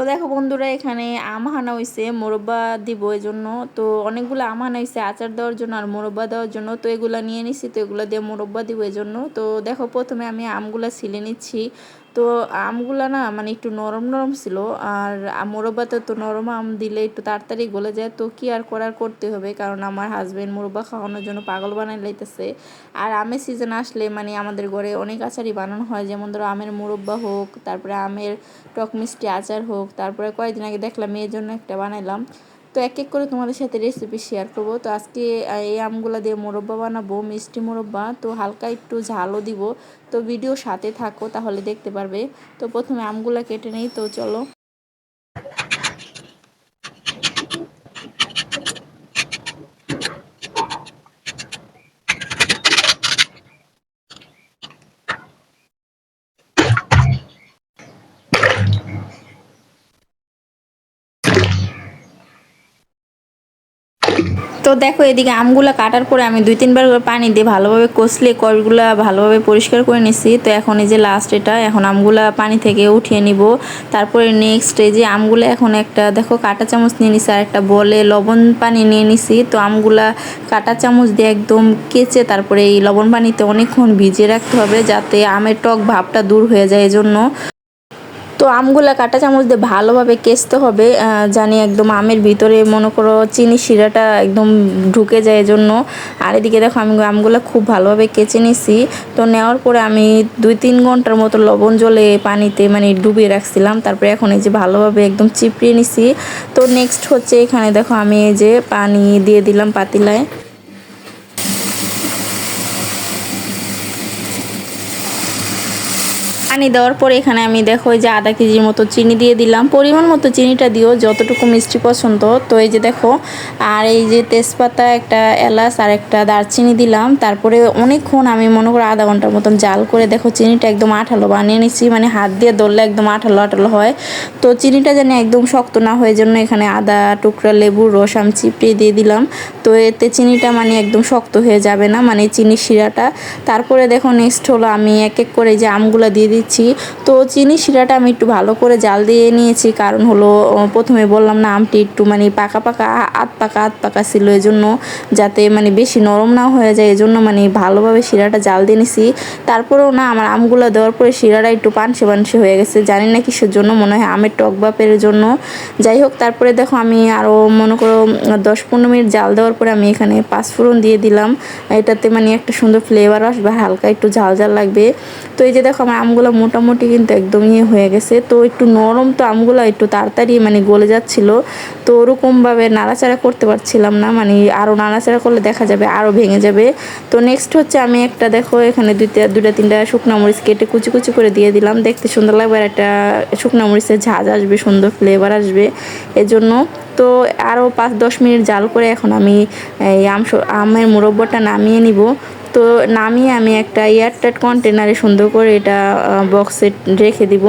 তো দেখো বন্ধুরা, এখানে আম হানা হয়েছে মোরব্বা দিব এই জন্য তো অনেকগুলো আম হানা হয়েছে আচার দেওয়ার জন্য আর মোরব্বা দেওয়ার জন্য। তো এগুলো নিয়ে নিচ্ছি তো এগুলো দিয়ে মোরব্বা দিব এই জন্য তো দেখো প্রথমে আমি আমগুলো ছিলে নিচ্ছি। তো আমগুলো না মানে একটু নরম নরম ছিল, আর মোরব্বাতে তো নরম আম দিলে একটু তাড়াতাড়ি গলে যায়, তো কি আর করার করতে হবে? কারণ আমার হাজব্যান্ড মোরব্বা খাওয়ানোর জন্য পাগল বানাই লাইতেছে। আর আমের সিজন আসলে মানে আমাদের ঘরে অনেক আচারই বানানো হয়, যেমন ধরো আমের মোরব্বা হোক, তারপরে আমের টক মিষ্টি আচার হোক, তারপরে কয়েকদিন আগে দেখলাম মেয়ের জন্য একটা বানাইলাম। তো এক এক করে তোমাদের সাথে রেসিপি শেয়ার করব। তো আজকে এই আমগুলো দিয়ে মোরব্বা বানাবো, মিষ্টি মোরব্বা। তো হালকা একটু ঝালও দিব। তো ভিডিও সাথে থাকো, তাহলে দেখতে পারবে। তো প্রথমে আমগুলো কেটে নেই, তো চলো। তো দেখো, এদিকে আমগুলো কাটার পরে আমি দুই তিনবার পানি দিয়ে ভালোভাবে কষলে কষগুলো ভালোভাবে পরিষ্কার করে নিছি। তো এখন এই যে লাস্ট এটা, এখন আমগুলো পানি থেকে উঠিয়ে নিব। তারপরে নেক্সট এই যে আমগুলো এখন একটা, দেখো, কাটা চামচ নিয়ে নিছি আর একটা বলে লবণ পানি নিয়ে নিছি। তো আমগুলা কাটা চামচ দিয়ে একদম কেচে তারপরে এই লবণ পানিতে অনেকক্ষণ ভিজিয়ে রাখতে হবে যাতে আমের টক ভাবটা দূর হয়ে যায় এজন্য। তো আমগুলা কাঁটা চামচ দিয়ে ভালোভাবে কেচতে হবে জানি একদম আমের ভিতরে মনে করো চিনি শিরাটা একদম ঢুকে যায় এজন্য। আর এদিকে দেখো আমি আমগুলো খুব ভালোভাবে কেচে নিছি। তো নেওয়ার পরে আমি দুই তিন ঘণ্টার মতো লবণ জলে পানিতে মানে ডুবিয়ে রাখছিলাম। তারপরে এখন এই যে ভালোভাবে একদম চিপড়িয়ে নিছি। তো নেক্সট হচ্ছে এখানে দেখো আমি এই যে পানি দিয়ে দিলাম পাতিলায়। পানি দেওয়ার পরে এখানে আমি দেখো যে আধা কেজির মতো চিনি দিয়ে দিলাম। পরিমাণ মতো চিনিটা দিও, যতটুকু মিষ্টি পছন্দ। তো এই যে দেখো, আর এই যে তেজপাতা, একটা এলাচ আর একটা দারচিনি দিলাম। তারপরে অনেকক্ষণ আমি মনে করি আধা ঘণ্টার মতন জাল করে দেখো চিনিটা একদম আঠালো বানিয়ে নিচ্ছি মানে হাত দিয়ে ধরলে একদম আঠালো আঠালো হয়। তো চিনিটা যেন একদম শক্ত না হয়ে জন্য এখানে আদা টুকরা লেবুর রস আমি চিপড়িয়ে দিয়ে দিলাম। তো এতে চিনিটা মানে একদম শক্ত হয়ে যাবে না মানে চিনির শিরাটা। তারপরে দেখো নেক্সট হলো আমি এক এক করে যে আমগুলো দিয়ে দিচ্ছি তো চিনি শিরাটা আমি একটু ভালো করে জাল দিয়ে নিয়েছি। কারণ হলো প্রথমে বললাম না, আমটি একটু মানে পাকা পাকা আত পাকা আত পাকা ছিল এজন্য, যাতে মানে বেশি নরম না হয়ে যায়, এজন্য মানে ভালোভাবে শিরাটা জাল দিয়ে নিছি। তারপরেও না, আমার আমগুলো দেওয়ার পরে শিরাটা একটু পানসে পানসে হয়ে গেছে। জানি না কিসের জন্য, মনে হয় আমের টক বাপের জন্য। যাই হোক, তারপরে দেখো আমি আরও মনে করো, দশ পনেরো মিনিট জাল দেওয়ার পরে আমি এখানে পাঁচফোড়ন দিয়ে দিলাম। এটাতে মানে একটা সুন্দর ফ্লেভার আসবে হালকা একটু ঝাল ঝাল লাগবে। তো এই যে দেখো, আমার আমগুলো মোটামুটি কিন্তু একদম ইয়ে হয়ে গেছে। তো একটু নরম তো আমগুলো একটু তাড়াতাড়ি মানে গলে যাচ্ছিল। তো ওরকমভাবে নাড়াচাড়া করতে পারছিলাম না মানে আরও নাড়াচাড়া করলে দেখা যাবে আরও ভেঙে যাবে। তো নেক্সট হচ্ছে আমি একটা দেখো, এখানে দুইটা দুটা তিনটা শুকনো মরিচ কেটে কুচি কুচি করে দিয়ে দিলাম। দেখতে সুন্দর লাগবে আর একটা শুকনো মরিচের ঝাঁজ আসবে, সুন্দর ফ্লেভার আসবে এজন্য। তো আরও পাঁচ দশ মিনিট জাল করে এখন আমি এই আম আমের মুরব্বটা নামিয়ে নিব। তো নামিয়ে আমি একটা এয়ারটাইট কন্টেনারে সুন্দর করে এটা বক্সে রেখে দিব।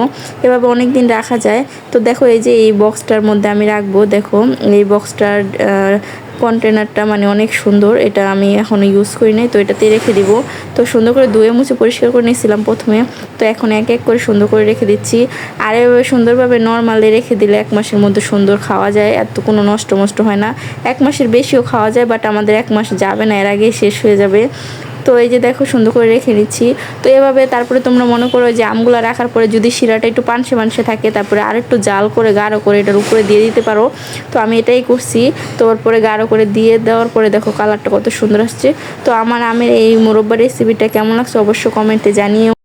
এভাবে অনেক দিন রাখা যায়। তো দেখো এই যে এই বক্সটার মধ্যে আমি রাখব, দেখো এই বক্সটার কন্টেনারটা মানে অনেক সুন্দর। এটা আমি এখনও ইউজ করি নাই, তো এটাতে রেখে দিব। তো সুন্দর করে ধুয়ে মুছে পরিষ্কার করে নিয়েছিলাম প্রথমে। তো এখন এক এক করে সুন্দর করে রেখে দিচ্ছি। আর এভাবে সুন্দরভাবে নর্মালি রেখে দিলে এক মাসের মধ্যে সুন্দর খাওয়া যায়। এত কোনো নষ্ট মষ্ট হয় না। এক মাসের বেশিও খাওয়া যায় বাট আমাদের এক মাস যাবে না, এর আগে শেষ হয়ে যাবে। তো এই যে দেখো সুন্দর করে রেখে নিচ্ছি তো এভাবে তারপরে তোমরা মনে করো যে আমগুলো রাখার পরে যদি শিরাটা একটু পানসে পানসে থাকে, তারপরে আর একটু জাল করে গাঢ় করে এটার উপরে দিয়ে দিতে পারো। তো আমি এটাই করছি। তো ওরপরে গাঢ় করে দিয়ে দেওয়ার পরে দেখো কালারটা কত সুন্দর আসছে। তো আমার আমের এই মুরব্বা রেসিপিটা কেমন লাগছে অবশ্য কমেন্টে জানিও।